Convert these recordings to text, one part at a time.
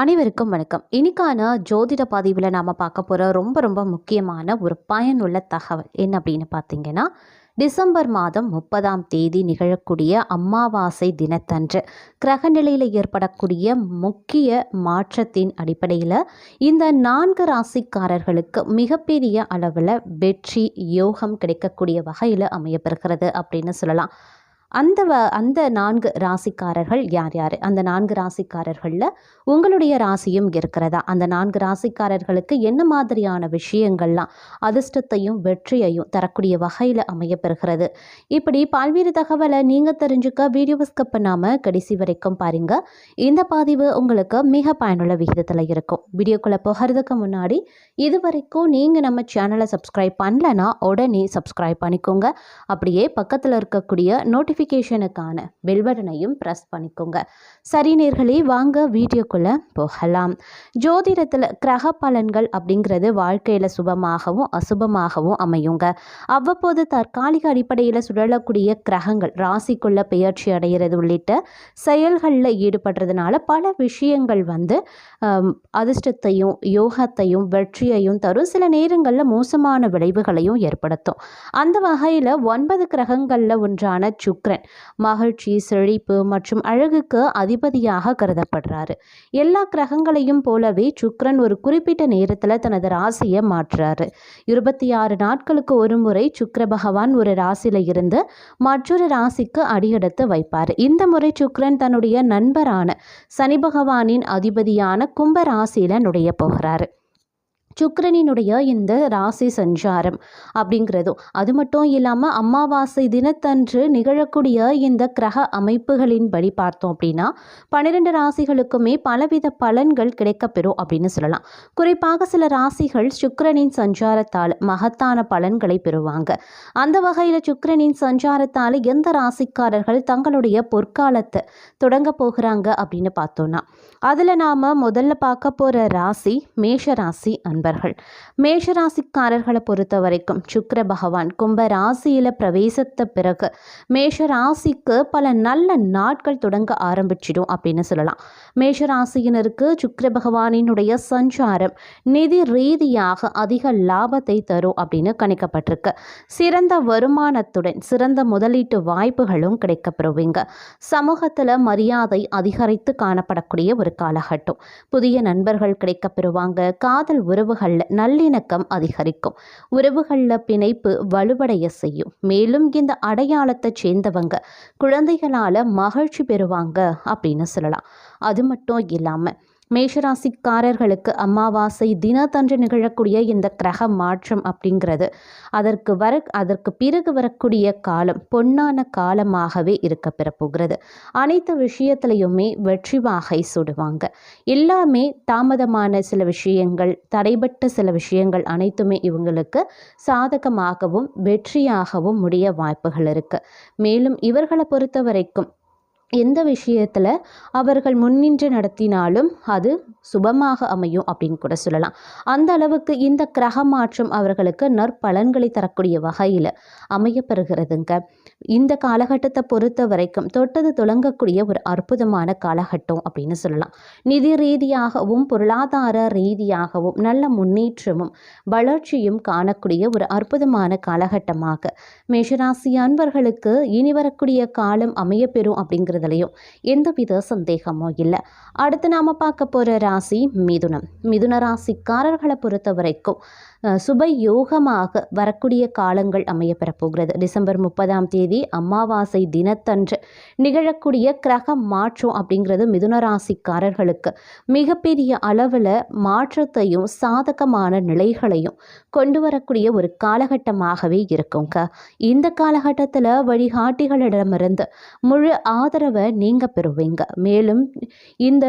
அனைவருக்கும் வணக்கம். இன்னைக்கான ஜோதிட பதிவில் நாம் பார்க்க போகிற ரொம்ப ரொம்ப முக்கியமான ஒரு பயனுள்ள தகவல் என்ன அப்படின்னு பார்த்தீங்கன்னா டிசம்பர் மாதம் முப்பதாம் தேதி நிகழக்கூடிய அமாவாசை தினத்தன்று கிரகநிலையில் ஏற்படக்கூடிய முக்கிய மாற்றத்தின் அடிப்படையில் இந்த நான்கு ராசிக்காரர்களுக்கு மிகப்பெரிய அளவில் வெற்றி யோகம் கிடைக்கக்கூடிய வகையில் அமையப்பெறுகிறது அப்படின்னு சொல்லலாம். அந்த வ அந்த நான்கு ராசிக்காரர்கள் யார் யார்? அந்த நான்கு ராசிக்காரர்களில் உங்களுடைய ராசியும் இருக்கிறதா? அந்த நான்கு ராசிக்காரர்களுக்கு என்ன மாதிரியான விஷயங்கள்லாம் அதிர்ஷ்டத்தையும் வெற்றியையும் தரக்கூடிய வகையில் அமையப்பெறுகிறது. இப்படி பல்வேறு தகவலை நீங்கள் தெரிஞ்சுக்க வீடியோ ஸ்கப் பண்ணாமல் கடைசி வரைக்கும் பாருங்க. இந்த பதிவு உங்களுக்கு மிக பயனுள்ள விகிதத்தில் இருக்கும். வீடியோக்குள்ளே போகிறதுக்கு முன்னாடி இது வரைக்கும் நீங்கள் நம்ம சேனலை சப்ஸ்கிரைப் பண்ணலன்னா உடனே சப்ஸ்கிரைப் பண்ணிக்கோங்க. அப்படியே பக்கத்தில் இருக்கக்கூடிய நோட்டிஃபிகேஷனுக்கான பெல் பட்டனையும் ப்ரெஸ் பண்ணிக்கோங்க. சரி நேர்களே வாங்க வீடியோக்குள்ளே போகலாம். ஜோதிடத்தில் கிரக பலன்கள் அப்படிங்கிறது வாழ்க்கையில் சுபமாகவும் அசுபமாகவும் அமையுங்க. அவ்வப்போது தற்காலிக அடிப்படையில் சுழலக்கூடிய கிரகங்கள் ராசிக்குள்ள பெயர்ச்சி அடைகிறது உள்ளிட்ட செயல்களில் ஈடுபடுறதுனால பல விஷயங்கள் வந்து அதிர்ஷ்டத்தையும் யோகத்தையும் வெற்றியையும் தரும். சில நேரங்களில் மோசமான விளைவுகளையும் ஏற்படுத்தும். அந்த வகையில் ஒன்பது கிரகங்களில் ஒன்றான சுக்கிரன் மகிழ்ச்சி செழிப்பு மற்றும் அழகுக்கு அதிபதியாக கருதப்படுறாரு. எல்லா கிரகங்களையும் போலவே சுக்கிரன் ஒரு குறிப்பிட்ட நேரத்தில் தனது ராசியை மாற்றுறாரு. இருபத்தி ஆறு நாட்களுக்கு ஒரு முறை சுக்ர பகவான் ஒரு ராசியில் இருந்து மற்றொரு ராசிக்கு அடியெடுத்து வைப்பார். இந்த முறை சுக்கிரன் தன்னுடைய நண்பரான சனி பகவானின் அதிபதியான கும்ப ராசியில நுழைய போகிறாரு. சுக்கரனினுடைய இந்த ராசி சஞ்சாரம் அப்படிங்கிறதும் அது மட்டும் இல்லாமல் அமாவாசை தினத்தன்று நிகழக்கூடிய இந்த கிரக அமைப்புகளின்படி பார்த்தோம் அப்படின்னா பன்னிரெண்டு ராசிகளுக்குமே பலவித பலன்கள் கிடைக்கப்பெறும் அப்படின்னு சொல்லலாம். குறிப்பாக சில ராசிகள் சுக்கரனின் சஞ்சாரத்தால் மகத்தான பலன்களை பெறுவாங்க. அந்த வகையில் சுக்கரனின் சஞ்சாரத்தால் எந்த ராசிக்காரர்கள் தங்களுடைய பொற்காலத்தை தொடங்க போகிறாங்க அப்படின்னு பார்த்தோன்னா அதில் நாம் முதல்ல பார்க்க போகிற ராசி மேஷ ராசி அன்பர்கள் மேஷராசிக்காரர்களை பொறுத்த வரைக்கும் சுக்கர பகவான் கும்ப ராசியில் பிரவேசத்த பிறகு மேஷராசிக்கு பல நல்ல நாட்கள் தொடங்க ஆரம்பிச்சிடும் அப்படின்னு சொல்லலாம். மேஷராசியினருக்கு சுக்கர பகவானினுடைய சஞ்சாரம் நிதி ரீதியாக அதிக லாபத்தை தரும் அப்படின்னு கணிக்கப்பட்டிருக்கு. சிறந்த வருமானத்துடன் சிறந்த முதலீட்டு வாய்ப்புகளும் கிடைக்கப்பெறுவீங்க. சமூகத்தில் மரியாதை அதிகரித்து காணப்படக்கூடிய ஒரு காலகட்டம். புதிய நண்பர்கள் கிடைக்கப்பெறுவாங்க. காதல் உறவு உறவுகளில் நல்லிணக்கம் அதிகரிக்கும். உறவுகளில் பிணைப்பு வலுவடைய செய்யும். மேலும் இந்த அடையாளத்தை சேர்ந்தவங்க குழந்தைகளால் மகிழ்ச்சி பெறுவாங்க அப்படின்னு சொல்லலாம். அது மட்டும் இல்லாமல் மேஷராசிக்காரர்களுக்கு அமாவாசை தினத்தன்று நிகழக்கூடிய இந்த கிரக மாற்றம் அப்படிங்கிறது. அதற்கு வர அதற்கு பிறகு வரக்கூடிய காலம் பொன்னான காலமாகவே இருக்க பெறப்போகிறது. அனைத்து விஷயத்திலையுமே வெற்றி வாகை சுடுவாங்க. எல்லாமே தாமதமான சில விஷயங்கள் தடைபட்ட சில விஷயங்கள் அனைத்துமே இவங்களுக்கு சாதகமாகவும் வெற்றியாகவும் முடிய வாய்ப்புகள் இருக்குது மேலும் இவர்களை பொறுத்த வரைக்கும் எந்த விஷயத்தில் அவர்கள் முன்னின்று நடத்தினாலும் அது சுபமாக அமையும் அப்படின்னு கூட சொல்லலாம். அந்த அளவுக்கு இந்த கிரக மாற்றம் அவர்களுக்கு நற்பலன்களை தரக்கூடிய வகையில் அமையப்பெறுகிறதுங்க. இந்த காலகட்டத்தை பொறுத்த வரைக்கும் தொட்டது தொடங்கக்கூடிய ஒரு அற்புதமான காலகட்டம் அப்படின்னு சொல்லலாம். நிதி ரீதியாகவும் பொருளாதார ரீதியாகவும் நல்ல முன்னேற்றமும் வளர்ச்சியும் காணக்கூடிய ஒரு அற்புதமான காலகட்டமாக மேஷராசி அன்பர்களுக்கு இனி வரக்கூடிய காலம் அமையப்பெறும் அப்படிங்கிறதுலையும் எந்தவித சந்தேகமும் இல்லை. அடுத்து நாம் பார்க்க போகிற ராசி மிதுனம். மிதுன ராசிக்காரர்களை பொறுத்த வரைக்கும் சுப யோகமாக வரக்கூடிய காலங்கள் அமையப்பெறப் போகிறது டிசம்பர் முப்பதாம் தேதி அமாவாசை தினத்தன்று நிகழக்கூடிய கிரக மாற்றம் அப்படிங்கிறது மிதுனராசிக்காரர்களுக்கு மிகப்பெரிய அளவில் மாற்றத்தையும் சாதகமான நிலைகளையும் கொண்டு வரக்கூடிய ஒரு காலகட்டமாகவே இருக்குங்க இந்த காலகட்டத்தில் வழிகாட்டிகளிடமிருந்து முழு ஆதரவை நீங்கள் பெறுவீங்க. மேலும் இந்த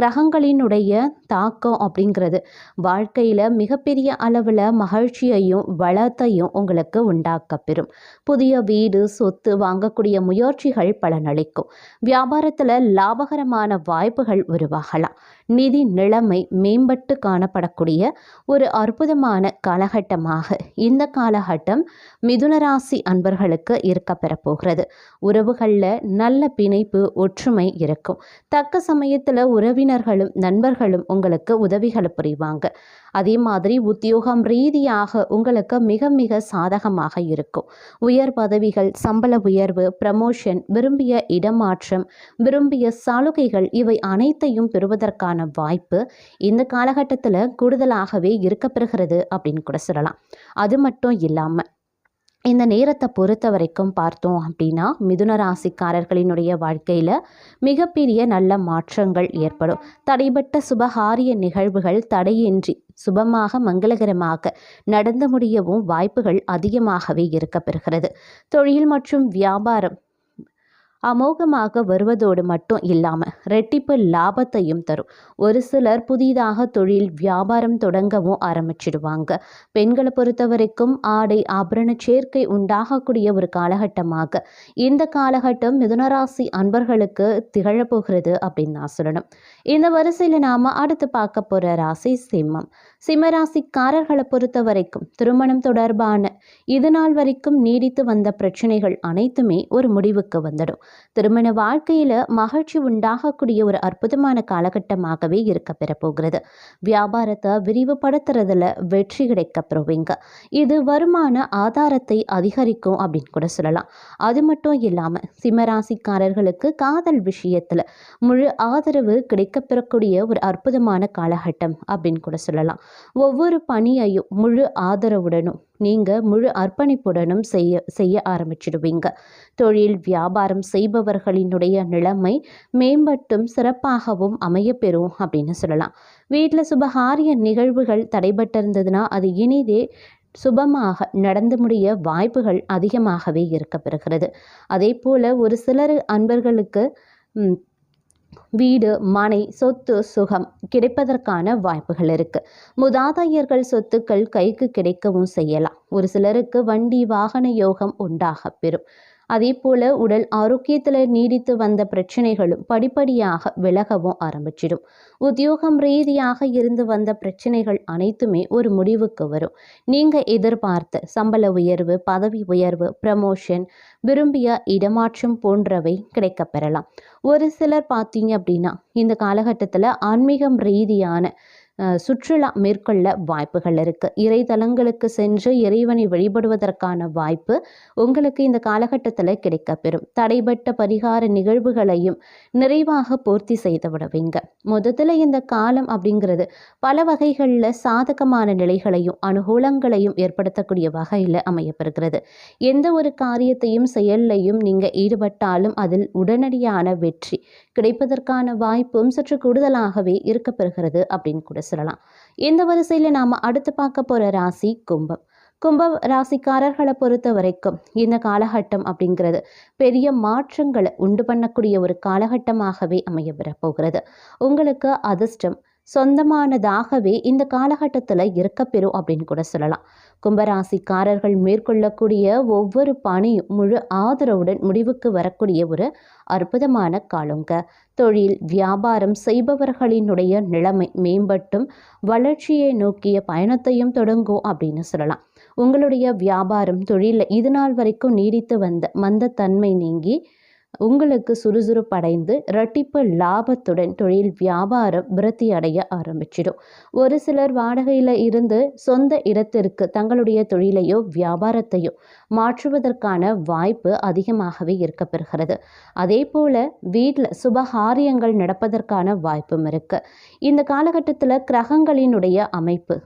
கிரகங்களினுடைய தாக்கம் அப்படிங்கிறது வாழ்க்கையில் மிகப்பெரிய அளவு அளவில் மகிழ்ச்சியையும் வளத்தையும் உங்களுக்கு உண்டாக்கப்பெறும் புதிய வீடு சொத்து வாங்கக்கூடிய முயற்சிகள் பலனளிக்கும். வியாபாரத்தில் லாபகரமான வாய்ப்புகள் உருவாகலாம். நிதி நிலைமை மேம்பட்டு காணப்படக்கூடிய ஒரு அற்புதமான காலகட்டமாக இந்த காலகட்டம் மிதுனராசி அன்பர்களுக்கு இருக்க பெறப்போகிறது. உறவுகளில் நல்ல பிணைப்பு ஒற்றுமை இருக்கும். தக்க சமயத்தில் உறவினர்களும் நண்பர்களும் உங்களுக்கு உதவிகளை புரிவாங்க. அதே மாதிரி உத்தியோகம் ரீதியாக உங்களுக்கு மிக மிக சாதகமாக இருக்கும். உயர் பதவிகள் சம்பள உயர்வு ப்ரமோஷன் விரும்பிய இடமாற்றம் விரும்பிய சலுகைகள் இவை அனைத்தையும் பெறுவதற்கான வாய்ப்பு இந்த காலகட்டத்தில் கூடுதலாகவே இருக்கப்பெறுகிறது அப்படின்னு கூட சொல்லலாம். அது மட்டும் இல்லாமல் இந்த நேரத்தை பொறுத்த வரைக்கும் பார்த்தோம் அப்படின்னா மிதுன ராசிக்காரர்களினுடைய வாழ்க்கையில் மிகப்பெரிய நல்ல மாற்றங்கள் ஏற்படும். தடைபட்ட சுபகாரிய நிகழ்வுகள் தடையின்றி சுபமாக மங்களகரமாக நடந்து முடியவும் வாய்ப்புகள் அதிகமாகவே இருக்கப்பெறுகிறது. தொழில் மற்றும் வியாபாரம் அமோகமாக வருவதோடு மட்டும் இல்லாமல் ரெட்டிப்பு லாபத்தையும் தரும். ஒரு சிலர் புதிதாக தொழில் வியாபாரம் தொடங்கவும் ஆரம்பிச்சிடுவாங்க. பெண்களை பொறுத்த வரைக்கும் ஆடை ஆபரண சேர்க்கை உண்டாகக்கூடிய ஒரு காலகட்டமாக. இந்த காலகட்டம் மிதுனராசி அன்பர்களுக்கு திகழப்போகிறது அப்படின்னு நான் சொல்லணும். இந்த வரிசையில் நாம் அடுத்து பார்க்க போகிற ராசி சிம்மம். சிம்மராசிக்காரர்களை பொறுத்த வரைக்கும் திருமணம் தொடர்பான இது நாள் வரைக்கும் நீடித்து வந்த பிரச்சனைகள் அனைத்துமே ஒரு முடிவுக்கு வந்துடும். திருமண வாழ்க்கையில் மகிழ்ச்சி உண்டாகக்கூடிய ஒரு அற்புதமான காலகட்டமாகவே இருக்க பெறப்போகிறது. வியாபாரத்தை விரிவுபடுத்துறதுல வெற்றி கிடைக்க பெறுவீங்க. இது வருமான ஆதாரத்தை அதிகரிக்கும் அப்படின்னு கூட சொல்லலாம். அது மட்டும் இல்லாமல் சிம்மராசிக்காரர்களுக்கு காதல் விஷயத்தில் முழு ஆதரவு கிடைக்கப்பெறக்கூடிய ஒரு அற்புதமான காலகட்டம் அப்படின்னு கூட சொல்லலாம். ஒவ்வொரு பணியையும் முழு ஆதரவுடனும் நீங்கள் முழு அர்ப்பணிப்புடனும் செய்ய செய்ய ஆரம்பிச்சிடுவீங்க. தொழில் வியாபாரம் செய்பவர்களினுடைய நிலைமை மேம்பட்டும் சிறப்பாகவும் அமையப்பெறும் அப்படின்னு சொல்லலாம். வீட்டில் சுபகாரிய நிகழ்வுகள் தடைபட்டிருந்ததுன்னா அது இனிதே சுபமாக நடந்து முடிய வாய்ப்புகள் அதிகமாகவே இருக்க பெறுகிறது அதே போல் ஒரு சிலர் அன்பர்களுக்கு வீடு மனை சொத்து சுகம் கிடைப்பதற்கான வாய்ப்புகள் இருக்குது முதாதையர்கள் சொத்துக்கள் கைக்கு கிடைக்கவும் செய்யலாம். ஒரு சிலருக்கு வண்டி வாகன யோகம் உண்டாக பெறும். அதே போல் உடல் ஆரோக்கியத்தில் நீடித்து வந்த பிரச்சனைகளும் படிப்படியாக விலகவும் ஆரம்பிச்சிடும். உத்தியோகம் ரீதியாக இருந்து வந்த பிரச்சனைகள் அனைத்துமே ஒரு முடிவுக்கு வரும். நீங்கள் எதிர்பார்த்த சம்பள உயர்வு பதவி உயர்வு ப்ரமோஷன் விரும்பிய இடமாற்றம் போன்றவை கிடைக்கப்பெறலாம். ஒரு சிலர் பார்த்தீங்க அப்படின்னா இந்த காலகட்டத்தில் ஆன்மீகம் ரீதியான சுற்றுலா மேற்கொள்ள வாய்ப்புகள் இருக்குது இறைத்தலங்களுக்கு சென்று இறைவனை வழிபடுவதற்கான வாய்ப்பு உங்களுக்கு இந்த காலகட்டத்தில் கிடைக்கப்பெறும். தடைபட்ட பரிகார நிகழ்வுகளையும் நிறைவாக பூர்த்தி செய்து விடுவீங்க. முதல்ல இந்த காலம் அப்படிங்கிறது பல வகைகளில் சாதகமான நிலைகளையும் அனுகூலங்களையும் ஏற்படுத்தக்கூடிய வகையில் அமையப்பெறுகிறது. எந்த ஒரு காரியத்தையும் செயல்லையும் நீங்கள் ஈடுபட்டாலும் அதில் உடனடியான வெற்றி கிடைப்பதற்கான வாய்ப்பும் சற்று கூடுதலாகவே இருக்கப்பெறுகிறது அப்படின்னு கூட சொல்லலாம். இந்த வரிசையில் நாம் அடுத்து பார்க்க போகிற ராசி கும்பம். கும்ப ராசிக்காரர்களை பொறுத்த வரைக்கும் இந்த காலகட்டம் அப்படிங்கிறது பெரிய மாற்றங்களை உண்டு பண்ணக்கூடிய ஒரு காலகட்டமாகவே அமைய போகிறது. உங்களுக்கு அதிர்ஷ்டம் சொந்தமானதாகவே இந்த காலகட்டத்தில் இருக்கப்பெறும் அப்படின்னு கூட சொல்லலாம். கும்பராசிக்காரர்கள் மேற்கொள்ளக்கூடிய ஒவ்வொரு பணியும் முழு ஆதரவுடன் முடிவுக்கு வரக்கூடிய ஒரு அற்புதமான காலங்க. தொழில் வியாபாரம் செய்பவர்களினுடைய நிலைமை மேம்பட்டும் வளர்ச்சியை நோக்கிய பயணத்தையும் தொடங்கும் அப்படின்னு சொல்லலாம். உங்களுடைய வியாபாரம் தொழிலில் இது நாள் வரைக்கும் நீடித்து வந்த மந்தத்தன்மை நீங்கி உங்களுக்கு சுறுசுறுப்படைந்து இரட்டிப்பு லாபத்துடன் தொழில் வியாபாரம் விருத்தி அடைய ஆரம்பிச்சிடும். ஒரு சிலர் வாடகையில் இருந்து சொந்த இடத்திற்கு தங்களுடைய தொழிலையோ வியாபாரத்தையோ மாற்றுவதற்கான வாய்ப்பு அதிகமாகவே இருக்க பெறுகிறது அதே போல் வீட்டில் சுபகாரியங்கள் நடப்பதற்கான வாய்ப்பும் இருக்குது இந்த காலகட்டத்தில் கிரகங்களினுடைய அமைப்பு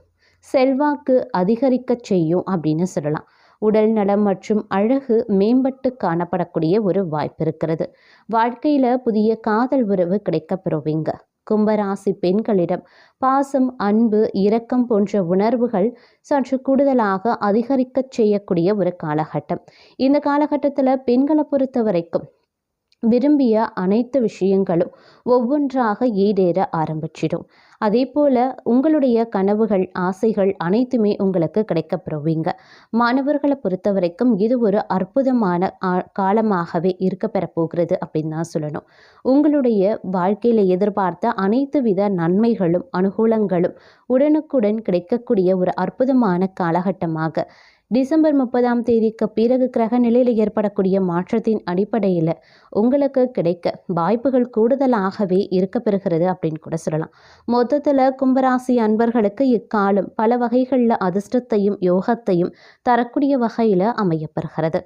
செல்வாக்கு அதிகரிக்க செய்யும் அப்படின்னு சொல்லலாம். உடல் நலம் மற்றும் அழகு மேம்பட்டு காணப்படக்கூடிய ஒரு வாய்ப்பு இருக்கிறது. வாழ்க்கையில் புதிய காதல் உறவு கிடைக்கப்பெறுவீங்க கும்பராசி பெண்களிடம் பாசம் அன்பு இரக்கம் போன்ற உணர்வுகள் சற்று கூடுதலாக அதிகரிக்கச் செய்யக்கூடிய ஒரு காலகட்டம். இந்த காலகட்டத்தில் பெண்களை பொறுத்த வரைக்கும் விரும்பிய அனைத்து விஷயங்களும் ஒவ்வொன்றாக ஈடேற ஆரம்பிச்சிடும். அதே போல் உங்களுடைய கனவுகள் ஆசைகள் அனைத்துமே உங்களுக்கு கிடைக்கப்பெறுவீங்க. மாணவர்களை பொறுத்த வரைக்கும் இது ஒரு அற்புதமான காலமாகவே இருக்க போகிறது அப்படின்னு தான் சொல்லணும். உங்களுடைய வாழ்க்கையில் எதிர்பார்த்த அனைத்து வித நன்மைகளும் அனுகூலங்களும் உடனுக்குடன் கிடைக்கக்கூடிய ஒரு அற்புதமான காலகட்டமாக டிசம்பர் முப்பதாம் தேதிக்கு பிறகு கிரக நிலையில் ஏற்படக்கூடிய மாற்றத்தின் அடிப்படையில் உங்களுக்கு கிடைக்க வாய்ப்புகள் கூடுதலாகவே இருக்க பெறுகிறது அப்படின்னு கூட சொல்லலாம். மொத்தத்தில் கும்பராசி அன்பர்களுக்கு இக்காலம் பல வகைகளில் அதிர்ஷ்டத்தையும் யோகத்தையும் தரக்கூடிய வகையில் அமையப்பெறுகிறது.